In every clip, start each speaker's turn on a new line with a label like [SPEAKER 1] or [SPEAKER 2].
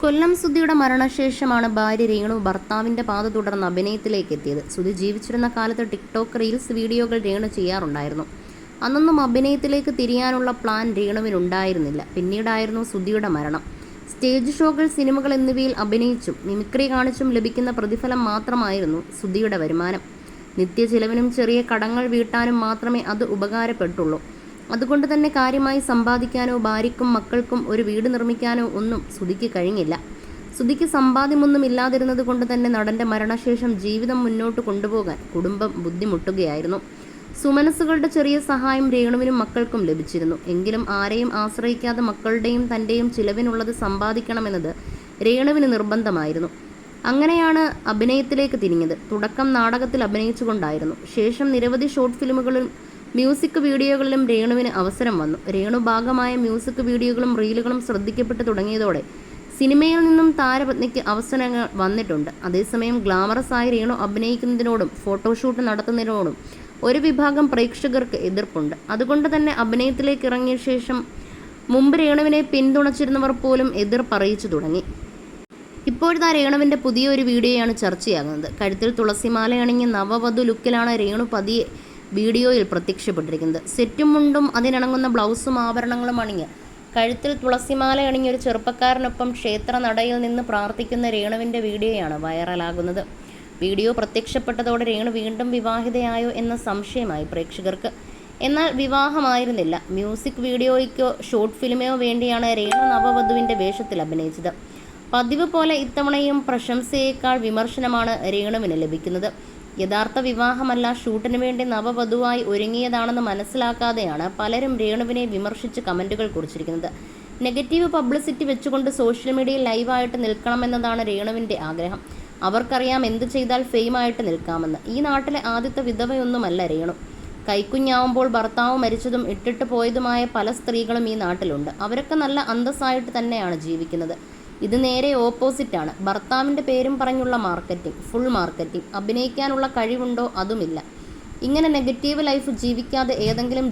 [SPEAKER 1] കൊല്ലം സുധിയുടെ മരണശേഷമാണ് ഭാര്യ രേണു ഭർത്താവിന്റെ പാത തുടർന്ന് അഭിനയത്തിലേക്ക് എത്തിയത്. സുധി ജീവിച്ചിരുന്ന കാലത്ത് ടിക്ടോക്ക് റീൽസ് വീഡിയോകൾ രേണു ചെയ്യാറുണ്ടായിരുന്നു. അന്നൊന്നും അഭിനയത്തിലേക്ക് തിരിയാനുള്ള പ്ലാൻ രേണുവിനുണ്ടായിരുന്നില്ല. പിന്നീടായിരുന്നു സുധിയുടെ മരണം. സ്റ്റേജ് ഷോകൾ സിനിമകൾ എന്നിവയിൽ അഭിനയിച്ചും മിമിക്രി കാണിച്ചും ലഭിക്കുന്ന പ്രതിഫലം മാത്രമായിരുന്നു സുധിയുടെ വരുമാനം. നിത്യചിലവിനും ചെറിയ കടങ്ങൾ വീട്ടാനും മാത്രമേ അത് ഉപകാരപ്പെട്ടുള്ളൂ. അതുകൊണ്ട് തന്നെ കാര്യമായി സമ്പാദിക്കാനോ ഭാര്യയ്ക്കും മക്കൾക്കും ഒരു വീട് നിർമ്മിക്കാനോ ഒന്നും സുധിക്ക് കഴിഞ്ഞില്ല. സുധിക്ക് സമ്പാദ്യമൊന്നും ഇല്ലാതിരുന്നത് കൊണ്ട് തന്നെ നടന്റെ മരണശേഷം ജീവിതം മുന്നോട്ട് കൊണ്ടുപോകാൻ കുടുംബം ബുദ്ധിമുട്ടുകയായിരുന്നു. സുമനസ്സുകളുടെ ചെറിയ സഹായം രേണുവിനും മക്കൾക്കും ലഭിച്ചിരുന്നു. എങ്കിലും ആരെയും ആശ്രയിക്കാതെ മക്കളുടെയും തന്റെയും ചിലവിനുള്ളത് സമ്പാദിക്കണമെന്നത് രേണുവിന് നിർബന്ധമായിരുന്നു. അങ്ങനെയാണ് അഭിനയത്തിലേക്ക് തിരിഞ്ഞത്. തുടക്കം നാടകത്തിൽ അഭിനയിച്ചുകൊണ്ടായിരുന്നു. ശേഷം നിരവധി ഷോർട്ട് ഫിലിമുകളിലും മ്യൂസിക് വീഡിയോകളിലും രേണുവിന് അവസരം വന്നു. രേണു ഭാഗമായ മ്യൂസിക് വീഡിയോകളും റീലുകളും ശ്രദ്ധിക്കപ്പെട്ടു തുടങ്ങിയതോടെ സിനിമയിൽ നിന്നും താരപത്നിക്ക് അവസരങ്ങൾ വന്നിട്ടുണ്ട്. അതേസമയം ഗ്ലാമറസ് ആയി രേണു അഭിനയിക്കുന്നതിനോടും ഫോട്ടോഷൂട്ട് നടത്തുന്നതിനോടും ഒരു വിഭാഗം പ്രേക്ഷകർക്ക് എതിർപ്പുണ്ട്. അതുകൊണ്ട് തന്നെ അഭിനയത്തിലേക്ക് ഇറങ്ങിയ ശേഷം മുമ്പ് രേണുവിനെ പിന്തുണച്ചിരുന്നവർ പോലും എതിർപ്പറിയിച്ചു തുടങ്ങി. ഇപ്പോഴത്തെ രേണുവിന്റെ പുതിയൊരു വീഡിയോയാണ് ചർച്ചയാകുന്നത്. കഴുത്തിൽ തുളസിമാല അണിഞ്ഞ് നവവധു ലുക്കിലാണ് രേണു പതിയെ വീഡിയോയിൽ പ്രത്യക്ഷപ്പെട്ടിരിക്കുന്നത്. സെറ്റും മുണ്ടും അതിനിണങ്ങുന്ന ബ്ലൗസും ആഭരണങ്ങളും അണിഞ്ഞ് കഴുത്തിൽ തുളസിമാല അണിഞ്ഞ ഒരു ചെറുപ്പക്കാരനൊപ്പം ക്ഷേത്ര നടയിൽ നിന്ന് പ്രാർത്ഥിക്കുന്ന രേണുവിന്റെ വീഡിയോയാണ് വൈറലാകുന്നത്. വീഡിയോ പ്രത്യക്ഷപ്പെട്ടതോടെ രേണു വീണ്ടും വിവാഹിതയായോ എന്ന സംശയമായി പ്രേക്ഷകർക്ക്. എന്നാൽ വിവാഹമായിരുന്നില്ല. മ്യൂസിക് വീഡിയോയ്ക്കോ ഷോർട്ട് ഫിലിമോ വേണ്ടിയാണ് രേണു നവവധുവിന്റെ വേഷത്തിൽ അഭിനയിച്ചത്. പതിവ് പോലെ ഇത്തവണയും പ്രശംസയേക്കാൾ വിമർശനമാണ് രേണുവിന് ലഭിക്കുന്നത്. യഥാർത്ഥ വിവാഹമല്ല ഷൂട്ടിന് വേണ്ടി നവവധുവായി ഒരുങ്ങിയതാണെന്ന് മനസ്സിലാക്കാതെയാണ് പലരും രേണുവിനെ വിമർശിച്ച് കമന്റുകൾ കുറിച്ചിരിക്കുന്നത്. നെഗറ്റീവ് പബ്ലിസിറ്റി വെച്ചുകൊണ്ട് സോഷ്യൽ മീഡിയയിൽ ലൈവായിട്ട് നിൽക്കണമെന്നതാണ് രേണുവിന്റെ ആഗ്രഹം. അവർക്കറിയാം എന്ത് ചെയ്താൽ ഫെയിമായിട്ട് നിൽക്കാമെന്ന്. ഈ നാട്ടിലെ ആദ്യത്തെ വിധവയൊന്നുമല്ല രേണു. കൈക്കുഞ്ഞാവുമ്പോൾ ഭർത്താവ് മരിച്ചതും ഇട്ടിട്ട് പോയതുമായ പല സ്ത്രീകളും ഈ നാട്ടിലുണ്ട്. അവരൊക്കെ നല്ല അന്തസ്സായിട്ട് തന്നെയാണ് ജീവിക്കുന്നത്. ഇത് നേരെ ഓപ്പോസിറ്റാണ് ഭർത്താവിന്റെ പേരും പറഞ്ഞുള്ള മാർക്കറ്റിംഗ് ഫുൾ മാർക്കറ്റിംഗ് അഭിനയിക്കാനുള്ള കഴിവുണ്ടോ? അതുമില്ല. ഇങ്ങനെ നെഗറ്റീവ് ലൈഫ് ജീവിക്കാതെ ഏതെങ്കിലും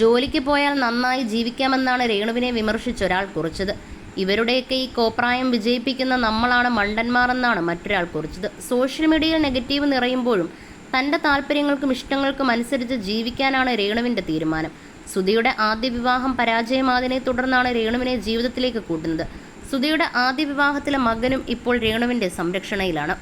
[SPEAKER 1] ജോലിക്ക് പോയാൽ നന്നായി ജീവിക്കാമെന്നാണ് രേണുവിനെ വിമർശിച്ചൊരാൾ കുറിച്ചത്. ഇവരുടെയൊക്കെ ഈ കോപ്രായം വിജയിപ്പിക്കുന്ന നമ്മളാണ് മണ്ടന്മാരെന്നാണ് മറ്റൊരാൾ കുറിച്ചത്. സോഷ്യൽ മീഡിയയിൽ നെഗറ്റീവ് നിറയുമ്പോഴും തന്റെ താല്പര്യങ്ങൾക്കും ഇഷ്ടങ്ങൾക്കും അനുസരിച്ച് ജീവിക്കാനാണ് രേണുവിന്റെ തീരുമാനം. സുധിയുടെ ആദ്യ വിവാഹം പരാജയമാതിനെ തുടർന്നാണ് രേണുവിനെ ജീവിതത്തിലേക്ക് കൂട്ടുന്നത്. സുധിയുടെ ആദ്യ വിവാഹത്തിലെ മകനും ഇപ്പോൾ രേണുവിന്റെ സംരക്ഷണയിലാണ്